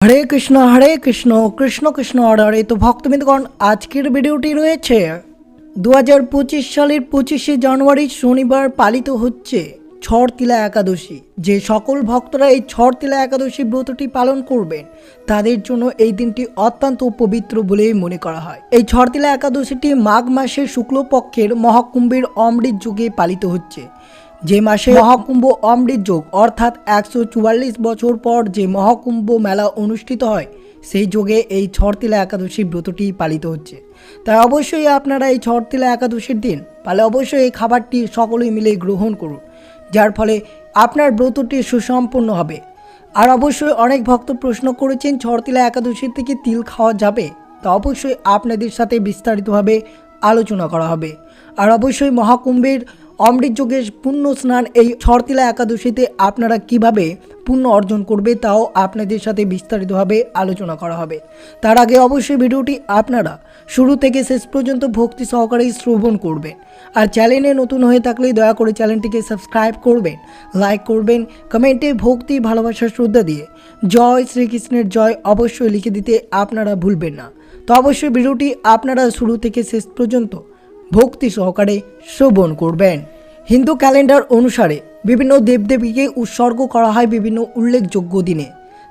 হরে কৃষ্ণ হরে কৃষ্ণ কৃষ্ণ কৃষ্ণ, হরে তো ভক্তবৃন্দগণ, আজকের ভিডিওটি রয়েছে দু হাজার পঁচিশ সালের পঁচিশে জানুয়ারি শনিবার পালিত হচ্ছে ছড়তিলা একাদশী। যে সকল ভক্তরা এই ছড়তিলা একাদশী ব্রতটি পালন করবেন, তাদের জন্য এই দিনটি অত্যন্ত পবিত্র বলেই মনে করা হয়। এই ছড়তিলা একাদশীটি মাঘ মাসের শুক্লপক্ষের মহাকুম্ভের অমৃত যুগে পালিত হচ্ছে। যে মাসে মহাকুম্ভ অমৃত যোগ, অর্থাৎ একশো চুয়াল্লিশ বছর পর যে মহাকুম্ভ মেলা অনুষ্ঠিত হয়, সেই যোগে এই ছড়তিলা একাদশী ব্রতটি পালিত হচ্ছে। তাই অবশ্যই আপনারা এই ছড়তিলা একাদশীর দিন, তাহলে অবশ্যই এই খাবারটি সকলেই মিলে গ্রহণ করুন, যার ফলে আপনার ব্রতটি সুসম্পন্ন হবে। আর অবশ্যই অনেক ভক্ত প্রশ্ন করেছেন ছড়তিলা একাদশীর থেকে তিল খাওয়া যাবে? তা অবশ্যই আপনাদের সাথে বিস্তারিতভাবে আলোচনা করা হবে। আর অবশ্যই মহাকুম্ভের অমৃত যোগের পুণ্য স্নান এই ছড়তিলা একাদশীতে আপনারা কীভাবে পুণ্য অর্জন করবে তাও আপনাদের সাথে বিস্তারিতভাবে আলোচনা করা হবে। তার আগে অবশ্যই ভিডিওটি আপনারা শুরু থেকে শেষ পর্যন্ত ভক্তি সহকারে শ্রবণ করবেন। আর চ্যানেলে নতুন হয়ে থাকলে দয়া করে চ্যানেলটিকে সাবস্ক্রাইব করবেন, লাইক করবেন, কমেন্টে ভক্তি, ভালোবাসা, শ্রদ্ধা দিয়ে জয় শ্রীকৃষ্ণের জয় অবশ্যই লিখে দিতে আপনারা ভুলবেন না। তো অবশ্যই ভিডিওটি আপনারা শুরু থেকে শেষ পর্যন্ত ভক্তি সহকারে শ্রবণ করবেন। হিন্দু ক্যালেন্ডার অনুসারে বিভিন্ন দেবদেবীকে উৎসর্গ করা হয় বিভিন্ন উল্লেখযোগ্য দিনে।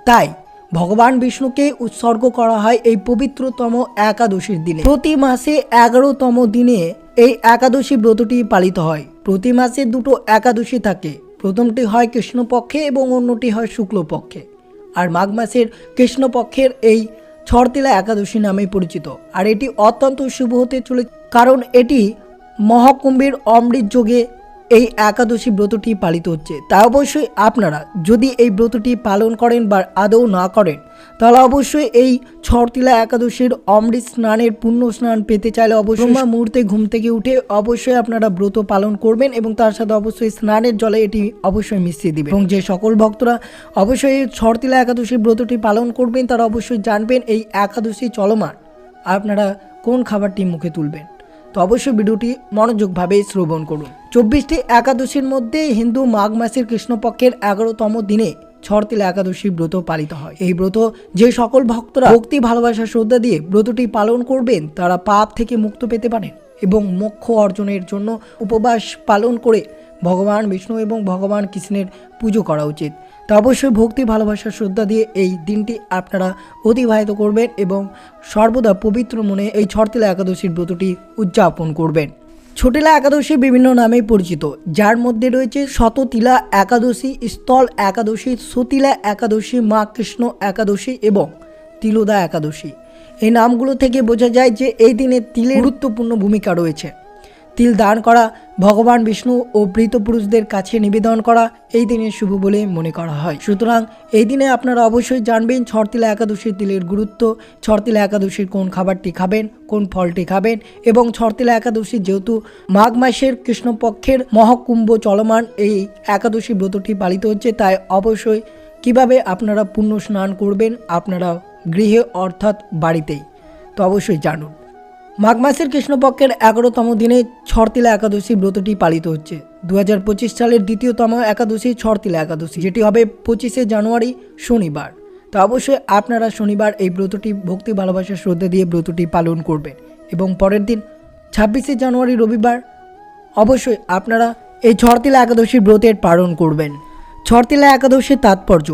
তাই ভগবান বিষ্ণুকে উৎসর্গ করা হয় এই পবিত্রতম একাদশীর দিনে। প্রতি মাসে এগারোতম দিনে এই একাদশী ব্রতটি পালিত হয়। প্রতি মাসে দুটো একাদশী থাকে। প্রথমটি হয় কৃষ্ণপক্ষে এবং অন্যটি হয় শুক্লপক্ষে। আর মাঘ মাসের কৃষ্ণপক্ষের এই ছড়তিলা একাদশী নামে পরিচিত, আর এটি অত্যন্ত শুভ হতে চলে কারণ এটি মহাকুম্ভের অমৃত যোগে এই একাদশী ব্রতটি পালিত হচ্ছে। তা অবশ্যই আপনারা যদি এই ব্রতটি পালন করেন বা আদৌ না করেন তাহলে অবশ্যই এই ছড়তিলা একাদশীর অমৃত স্নানের পুণ্য স্নান পেতে চাইলে অবশ্যই মুহূর্তে ঘুম থেকে উঠে অবশ্যই আপনারা ব্রত পালন করবেন এবং তার সাথে অবশ্যই স্নানের জলে এটি অবশ্যই মিশিয়ে দিবেন। এবং যে সকল ভক্তরা অবশ্যই এই ছড়তিলা একাদশী ব্রতটি পালন করবেন তারা অবশ্যই জানবেন এই একাদশী চলমান। আপনারা কোন খাবারটি মুখে তুলবেন? তো অবশ্যই ভিডিওটি মনোযোগভাবে শ্রবণ করুন। চব্বিশটি একাদশীর মধ্যে হিন্দু মাঘ মাসের কৃষ্ণপক্ষের এগারোতম দিনে ছড়তিল একাদশী ব্রত পালিত হয়। এই ব্রত যে সকল ভক্তরা ভক্তি, ভালোবাসা, শ্রদ্ধা দিয়ে ব্রতটি পালন করবেন, তারা পাপ থেকে মুক্ত পেতে পারেন এবং মোক্ষ অর্জনের জন্য উপবাস পালন করে ভগবান বিষ্ণু এবং ভগবান কৃষ্ণের পুজো করা উচিত। তা অবশ্যই ভক্তি, ভালোবাসা, শ্রদ্ধা দিয়ে এই দিনটি আপনারা অতিবাহিত করবেন এবং সর্বদা পবিত্র মনে এই ছড়তিলা একাদশীর ব্রতটি উদযাপন করবেন। ছোটিলা একাদশী বিভিন্ন নামেই পরিচিত, যার মধ্যে রয়েছে শততিলা একাদশী, স্থল একাদশী, সতিলা একাদশী, মা কৃষ্ণ একাদশী এবং তিলোদা একাদশী। এই নামগুলো থেকে বোঝা যায় যে এই দিনে তিলের গুরুত্বপূর্ণ ভূমিকা রয়েছে। তিল দান করা, ভগবান বিষ্ণু ও পুরুষদের কাছে নিবেদন করা, এই দিনে শুভ বলে মনে করা হয়। সুতরাং এই দিনে আপনারা অবশ্যই জানবেন ছড়তিলা একাদশীর তিলের গুরুত্ব ছড়তিলা একাদশীর কোন খাবারটি খাবেন, কোন ফলটি খাবেন এবং ছড়তিলা একাদশী যেহেতু মাঘ মাসের কৃষ্ণপক্ষের মহাকুম্ভ চলমান, এই একাদশী ব্রতটি পালিত হচ্ছে, তাই অবশ্যই কীভাবে আপনারা পুণ্য স্নান করবেন আপনারা গৃহে অর্থাৎ বাড়িতেই। তো অবশ্যই জানুন। মাঘ মাসের কৃষ্ণপক্ষের এগারোতম দিনে ছড়তিলা একাদশী ব্রতটি পালিত হচ্ছে। দু হাজার পঁচিশ সালের দ্বিতীয়তম একাদশী ছড়তিলা একাদশী, যেটি হবে পঁচিশে জানুয়ারি শনিবার। তো অবশ্যই আপনারা শনিবার এই ব্রতটি ভক্তি, ভালোবাসা, শ্রদ্ধা দিয়ে ব্রতটি পালন করবেন এবং পরের দিন ছাব্বিশে জানুয়ারি রবিবার অবশ্যই আপনারা এই ছড়তিলা একাদশীর ব্রতের পালন করবেন। ছড়তিলা একাদশীর তাৎপর্য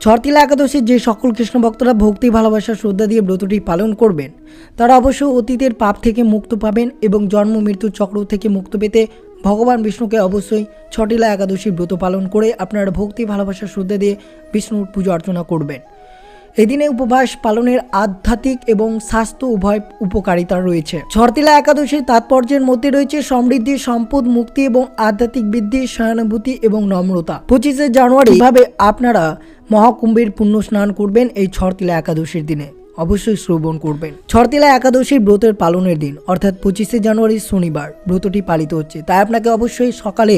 ছড়তিলা একাদশী যে সকল কৃষ্ণ ভক্তরা ভক্তি, ভালোবাসা, শ্রদ্ধা দিয়ে ব্রতটি পালন করবেন, তারা অবশ্য অতীতের পাপ থেকে মুক্ত পাবেন এবং জন্ম, মৃত্যু চক্র থেকে মুক্ত পেতে ভগবান বিষ্ণুকে অবশ্যই ছটিলা একাদশী ব্রত পালন করে আপনারা ভক্তি, ভালোবাসা, শ্রদ্ধা দিয়ে বিষ্ণুর পুজো অর্চনা করবেন। এদিনে উপবাস পালনের আধ্যাত্মিক এবং স্বাস্থ্য উভয় উপকারিতা রয়েছে। ছরতিলা একাদশীর তাৎপর্যের মধ্যে রয়েছে সমৃদ্ধি, সম্পদ, মুক্তি এবং আধ্যাত্মিক বৃদ্ধি, সহানুভূতি এবং নম্রতা। পঁচিশে জানুয়ারি ভাবে আপনারা মহাকুম্ভের পুণ্য স্নান করবেন এই ছরতিলা একাদশীর দিনে? অবশ্যই শ্রবণ করবেন। ছরতিলা একাদশীর ব্রতের পালনের দিন, অর্থাৎ পঁচিশে জানুয়ারি শনিবার, ব্রতটি পালিত হচ্ছে। তাই আপনাকে অবশ্যই সকালে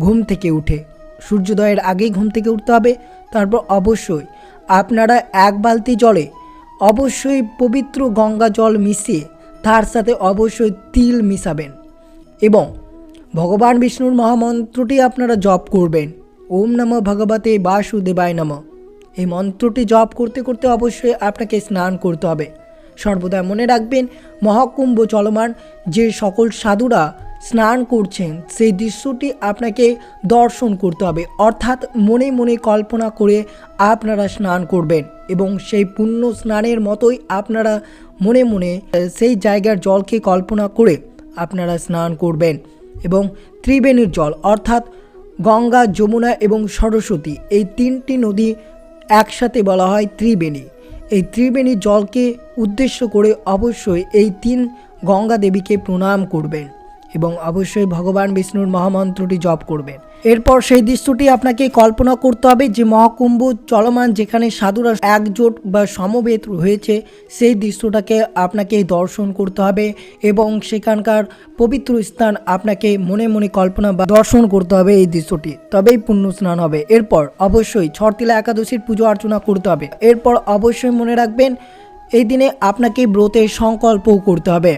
ঘুম থেকে উঠে, সূর্যোদয়ের আগেই ঘুম থেকে উঠতে হবে। তারপর অবশ্যই আপনারা এক বালতি জলে অবশ্যই পবিত্র গঙ্গা জল মিশিয়ে তার সাথে অবশ্যই তিল মিশাবেন এবং ভগবান বিষ্ণুর মহামন্ত্রটি আপনারা জপ করবেন। ওম নম ভগবতে বাসুদেবায় নম। এই মন্ত্রটি জপ করতে করতে অবশ্যই আপনাকে স্নান করতে হবে। সর্বদা মনে রাখবেন, মহাকুম্ভ চলমান যে সকল সাধুরা স্নান করছেন, সেই দৃশ্যটি আপনাকে দর্শন করতে হবে। অর্থাৎ মনে মনে কল্পনা করে আপনারা স্নান করবেন এবং সেই পুণ্য স্নানের মতোই আপনারা মনে মনে সেই জায়গার জলকে কল্পনা করে আপনারা স্নান করবেন এবং ত্রিবেণীর জল অর্থাৎ গঙ্গা, যমুনা এবং সরস্বতী এই তিনটি নদী একসাথে বলা হয় ত্রিবেণী। এই ত্রিবেণী জলকে উদ্দেশ্য করে অবশ্যই এই তিন গঙ্গা দেবীকে প্রণাম করবেন। এবং অবশ্যই ভগবান বিষ্ণুর মহামন্ত্রটি জপ করবেন। এরপর সেই দৃশ্যটি আপনাকে কল্পনা করতে হবে যে মহাকুম্ভ চলমান যেখানে সাধুরা একজোট বা সমবেত হয়েছে সেই দৃশ্যটাকে আপনাকে দর্শন করতে হবে এবং সেখানকার পবিত্র স্থান আপনাকে মনে মনে কল্পনা বা দর্শন করতে হবে এই দৃশ্যটি। তবেই পুণ্য স্নান হবে। এরপর অবশ্যই ছটতিলা একাদশীর পুজো অর্চনা করতে হবে। এরপর অবশ্যই মনে রাখবেন, এই দিনে আপনাকে ব্রতের সংকল্পও করতে হবে।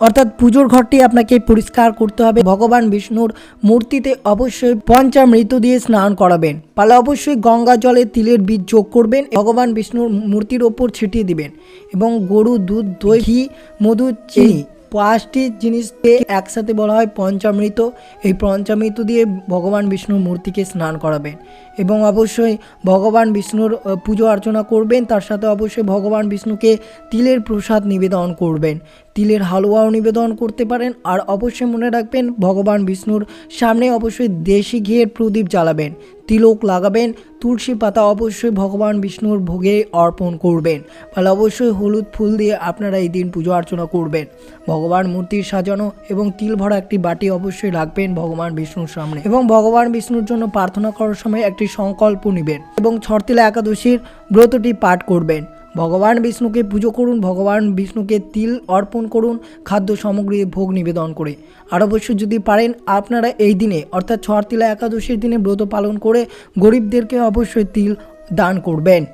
অর্থাৎ পুজোর ঘরটি আপনাকে পরিষ্কার করতে হবে। ভগবান বিষ্ণুর মূর্তিতে অবশ্যই পঞ্চামৃত দিয়ে স্নান করাবেন। পালে অবশ্যই গঙ্গা জলে তিলের বীজ যোগ করবেন। ভগবান বিষ্ণুর মূর্তির ওপর ছিটিয়ে দিবেন এবং গরু, দুধ, দই, ঘি, মধু, চিনি পাঁচটি জিনিসকে একসাথে বলা হয় পঞ্চামৃত। এই পঞ্চামৃত দিয়ে ভগবান বিষ্ণুর মূর্তিকে স্নান করাবেন এবং অবশ্যই ভগবান বিষ্ণুর পুজো অর্চনা করবেন। তার সাথে অবশ্যই ভগবান বিষ্ণুকে তিলের প্রসাদ নিবেদন করবেন। তিলের হালুয়াও নিবেদন করতে পারেন আর অবশ্যই মনে রাখবেন, ভগবান বিষ্ণুর সামনে অবশ্যই দেশি ঘিয়ের প্রদীপ জ্বালাবেন, তিলক লাগাবেন, তুলসী পাতা অবশ্যই ভগবান বিষ্ণুর ভোগে অর্পণ করবেন তাহলে অবশ্যই হলুদ ফুল দিয়ে আপনারা এই দিন পুজো অর্চনা করবেন। ভগবান মূর্তির সাজানো এবং তিল ভরা একটি বাটি অবশ্যই রাখবেন ভগবান বিষ্ণুর সামনে এবং ভগবান বিষ্ণুর জন্য প্রার্থনা করার সময় একটি সংকল্প নেবেন এবং ছরতিলা একাদশীর ব্রতটি পাঠ করবেন। ভগবান বিষ্ণুকে পুজো করুন, ভগবান বিষ্ণুকে তিল অর্পণ করুন, খাদ্য সামগ্রী, ভোগ নিবেদন করে। আর অবশ্যই যদি পারেন, আপনারা এই দিনে, অর্থাৎ ছরতিলা একাদশীর দিনে ব্রত পালন করে গরিবদেরকে অবশ্যই তিল দান করবেন।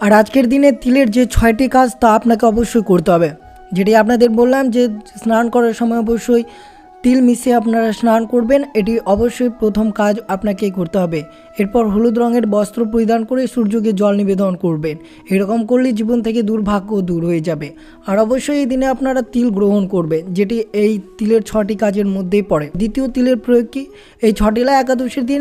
আর আজকের দিনে তিলের যে ছয়টি কাজ, তা আপনাকে অবশ্যই করতে হবে। যেটি আপনাদের বললাম যে, স্নান করার সময় অবশ্যই তিল মিশিয়ে আপনারা স্নান করবেন, এটি অবশ্যই প্রথম কাজ আপনাকে করতে হবে। এরপর হলুদ রঙের বস্ত্র পরিধান করে সূর্যকে জল নিবেদন করবেন। এরকম করলে জীবন থেকে দুর্ভাগ্য দূর হয়ে যাবে। আর অবশ্যই এই দিনে আপনারা তিল গ্রহণ করবেন, যেটি এই তিলের ছটি কাজের মধ্যেই পড়ে। দ্বিতীয় তিলের প্রয়োগ কি? এই ছটিলা একাদশীর দিন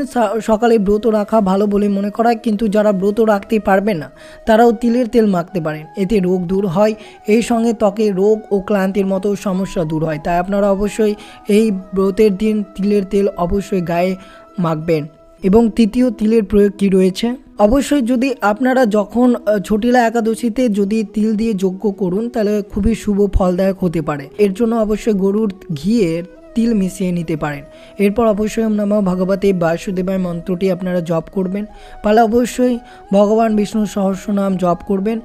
সকালে ব্রত রাখা ভালো বলে মনে করা হয় কিন্তু যারা ব্রত রাখতে পারবে না, তারাও তিলের তেল মাখতে পারেন। এতে রোগ দূর হয়, এই সঙ্গে ত্বকে রোগ ও ক্লান্তির মতো সমস্যা দূর হয়। তাই আপনারা অবশ্যই এই ব্রতের দিন তিলের তেল অবশ্যই গায়ে মাখবেন। এবং তৃতীয় তিলের প্রয়োগ কি রয়েছে? অবশ্যই যদি আপনারা যখন ছটিলা একাদশীতে যদি তিল দিয়ে যজ্ঞ করুন, তাহলে খুবই শুভ ফলদায়ক হতে পারে। এর জন্য অবশ্যই গরুর ঘিয়ের তিল মিশিয়ে নিতে পারেন। এরপর অবশ্যই নমঃ ভগবতে বাসুদেবায় মন্ত্রটি আপনারা জপ করবেন। পালে অবশ্যই ভগবান বিষ্ণুর সহস্র নাম জপ করবেন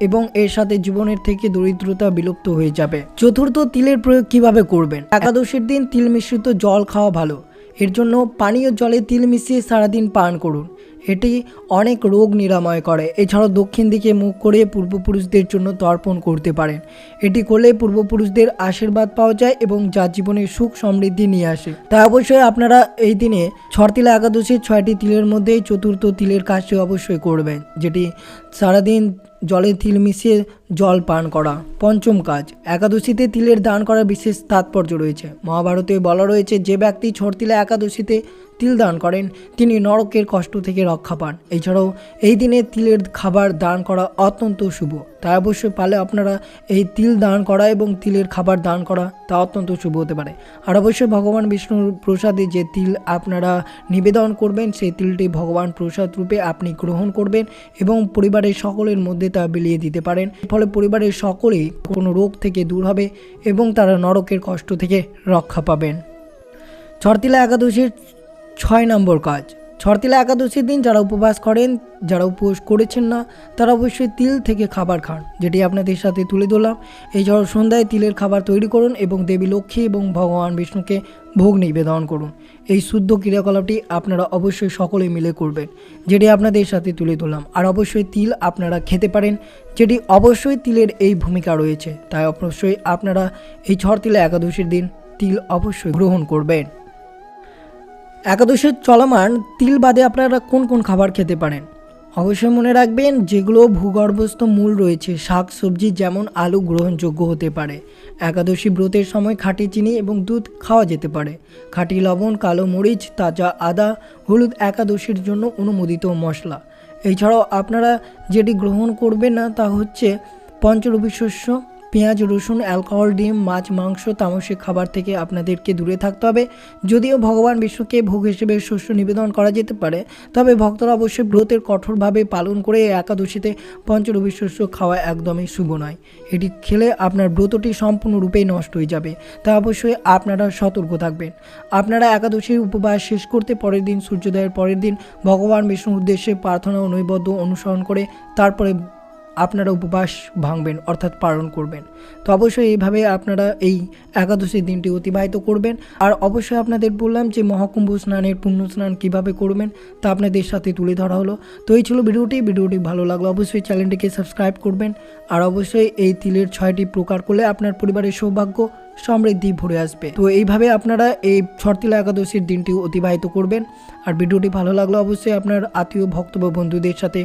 এবং এর সাথে জীবনের থেকে দরিদ্রতা বিলুপ্ত হয়ে যাবে। চতুর্থ তিলের প্রয়োগ কীভাবে করবেন? একাদশীর দিন তিল মিশ্রিত জল খাওয়া ভালো। এর জন্য পানীয় জলে তিল মিশিয়ে সারাদিন পান করুন। এটি অনেক রোগ নিরাময় করে। এছাড়াও দক্ষিণ দিকে মুখ করে পূর্বপুরুষদের জন্য তর্পণ করতে পারেন। এটি করলে পূর্বপুরুষদের আশীর্বাদ পাওয়া যায় এবং যা জীবনে সুখ সমৃদ্ধি নিয়ে আসে। তাই অবশ্যই আপনারা এই দিনে ছরতিলা একাদশীর ছয়টি তিলের মধ্যে চতুর্থ তিলের কাজটি অবশ্যই করবেন, যেটি সারাদিন জলে তিল মিশিয়ে জল পান করা। পঞ্চম কাজ, একাদশীতে তিলের দান করার বিশেষ তাৎপর্য রয়েছে। মহাভারতে বলা রয়েছে, যে ব্যক্তি ছরতিলা একাদশীতে তিল দান করেন। তিনি নরকের কষ্ট থেকে রক্ষা পান। এছাড়াও এই দিনে তিলের খাবার দান করা অত্যন্ত শুভ। তাই অবশ্যই পালে আপনারা এই তিল দান করা এবং তিলের খাবার দান করা তা অত্যন্ত শুভ হতে পারে। আর অবশ্যই ভগবান বিষ্ণুর প্রসাদে যে তিল আপনারা নিবেদন করবেন, সেই তিলটি ভগবান প্রসাদ রূপে আপনি গ্রহণ করবেন এবং পরিবারের সকলের মধ্যে তা বিলিয়ে দিতে পারেন। ফলে পরিবারের সকলেই কোনো রোগ থেকে দূর হবে এবং তারা নরকের কষ্ট থেকে রক্ষা পাবেন। ছরতিলা একাদশীর ছয় নম্বর কাজ। ছরতিলা একাদশীর দিন যারা উপবাস করেন, যারা উপবাস করেছেন না, তারা অবশ্যই তিল থেকে খাবার খান, যেটি আপনাদের সাথে তুলে ধরলাম। এছাড়াও সন্ধ্যায় তিলের খাবার তৈরি করুন এবং দেবী লক্ষ্মী এবং ভগবান বিষ্ণুকে ভোগ নিবেদন করুন। এই শুদ্ধ ক্রিয়াকলাপটি আপনারা অবশ্যই সকলে মিলে করবেন, যেটি আপনাদের সাথে তুলে ধরলাম। আর অবশ্যই তিল আপনারা খেতে পারেন, যেটি অবশ্যই তিলের এই ভূমিকা রয়েছে। তাই অবশ্যই আপনারা এই ছরতিলা একাদশীর দিন তিল অবশ্যই গ্রহণ করবেন। একাদশীর চলমান তিল বাদে আপনারা কোন কোন খাবার খেতে পারেন? অবশ্যই মনে রাখবেন, যেগুলো ভূগর্ভস্থ মূল রয়েছে, শাক, সবজি যেমন আলু গ্রহণযোগ্য হতে পারে। একাদশী ব্রতের সময় খাঁটি চিনি এবং দুধ খাওয়া যেতে পারে। খাঁটি লবণ, কালো মরিচ, তাজা আদা, হলুদ একাদশীর জন্য অনুমোদিত মশলা। এছাড়াও আপনারা যেটি গ্রহণ করবেন না তা হচ্ছে পঞ্চরবি শস্য পেঁয়াজ, রসুন, অ্যালকোহল, ডিম, মাছ, মাংস তামসিক খাবার থেকে আপনাদেরকে দূরে থাকতে হবে। যদিও ভগবান বিষ্ণুকে ভোগ হিসেবে শস্য নিবেদন করা যেতে পারে, তবে ভক্তরা অবশ্যই ব্রতের কঠোরভাবে পালন করে একাদশীতে পঞ্চরবি শস্য খাওয়া একদমই শুভ নয়। এটি খেলে আপনার ব্রতটি সম্পূর্ণরূপেই নষ্ট হয়ে যাবে। তা অবশ্যই আপনারা সতর্ক থাকবেন। আপনারা একাদশীর উপবাস শেষ করতে পরের দিন, সূর্যোদয়ের পরের দিন ভগবান বিষ্ণুর উদ্দেশ্যে প্রার্থনা ও নৈবদ্য অনুসরণ করে তারপরে আপনারা উপবাস ভাঙবেন অর্থাৎ পালন করবেন। তো অবশ্যই এইভাবে আপনারা এই একাদশীর দিনটি অতিবাহিত করবেন। আর অবশ্যই আপনাদের বললাম যে মহাকুম্ভ স্নানের, পুণ্য স্নান কীভাবে করবেন, তা আপনাদের সাথে তুলে ধরা হলো। তো এই ছিল ভিডিওটি। ভিডিওটি ভালো লাগল অবশ্যই চ্যানেলটিকে সাবস্ক্রাইব করবেন। আর অবশ্যই এই তিলের ছয়টি প্রকার করলে আপনার পরিবারের সৌভাগ্য সমৃদ্ধি ভরে আসবে। তো এইভাবে আপনারা এই ছরতিলা একাদশীর দিনটি অতিবাহিত করবেন। আর ভিডিওটি ভালো লাগল অবশ্যই আপনার আত্মীয়, ভক্ত বা বন্ধুদের সাথে